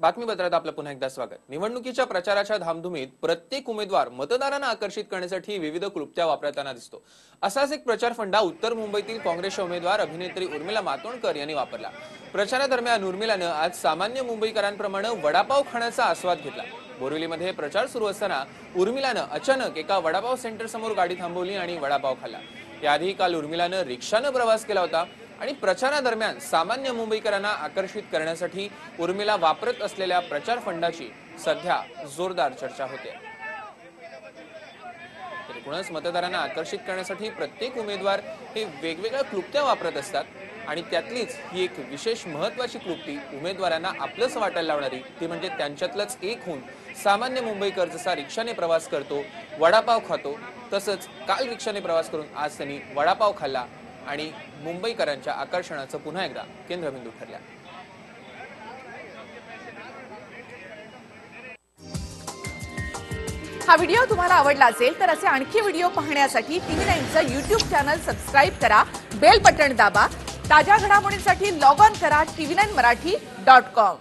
बातमीपत्रात आपलं पुन्हा एकदा स्वागत. निवडणुकीच्या प्रचाराच्या धामधुमीत प्रत्येक उमेदवार मतदारांना आकर्षित करण्यासाठी विविध क्लुप्त्या वापरताना दिसतो. असाच एक प्रचार फंडा उत्तर मुंबईतील काँग्रेसच्या उमेदवार अभिनेत्री उर्मिला मातोंडकर यांनी वापरला. प्रचारादरम्यान उर्मिलानं आज सामान्य मुंबईकरांप्रमाणे वडापाव खाण्याचा आस्वाद घेतला. बोरिवलीमध्ये प्रचार सुरू असताना उर्मिलानं अचानक एका वडापाव सेंटर समोर गाडी थांबवली आणि वडापाव खाल्ला. याआधी काल उर्मिलानं रिक्षानं प्रवास केला होता. आणि प्रचारादरम्यान सामान्य मुंबईकरांना आकर्षित करण्यासाठी उर्मिला वापरत असलेल्या प्रचार फंडाची सध्या जोरदार चर्चा होते. एकूणच मतदारांना आकर्षित करण्यासाठी प्रत्येक उमेदवार हे वेगवेगळ्या क्लुप्त्या वापरत असतात आणि त्यातलीच ही एक विशेष महत्वाची क्लुप्ती उमेदवारांना आपलंच वाटायला लावणारी ती म्हणजे त्यांच्यातलंच एक होऊन सामान्य मुंबईकर जसा रिक्षाने प्रवास करतो वडापाव खातो तसंच काल रिक्षाने प्रवास करून आज त्यांनी वडापाव खाल्ला आणि मुंबईकरांच्या आकर्षणाचं पुन्हा एकदा केंद्रबिंदू ठरल्या हा व्हिडिओ तुम्हाला आवडला असेल तर असे आणखी व्हिडिओ पाहण्यासाठी टीव्ही नाईनचं युट्यूब चॅनल सबस्क्राईब करा बेल बटन दाबा ताज्या घडामोडींसाठी लॉग ऑन करा TV nine Marathi dot com.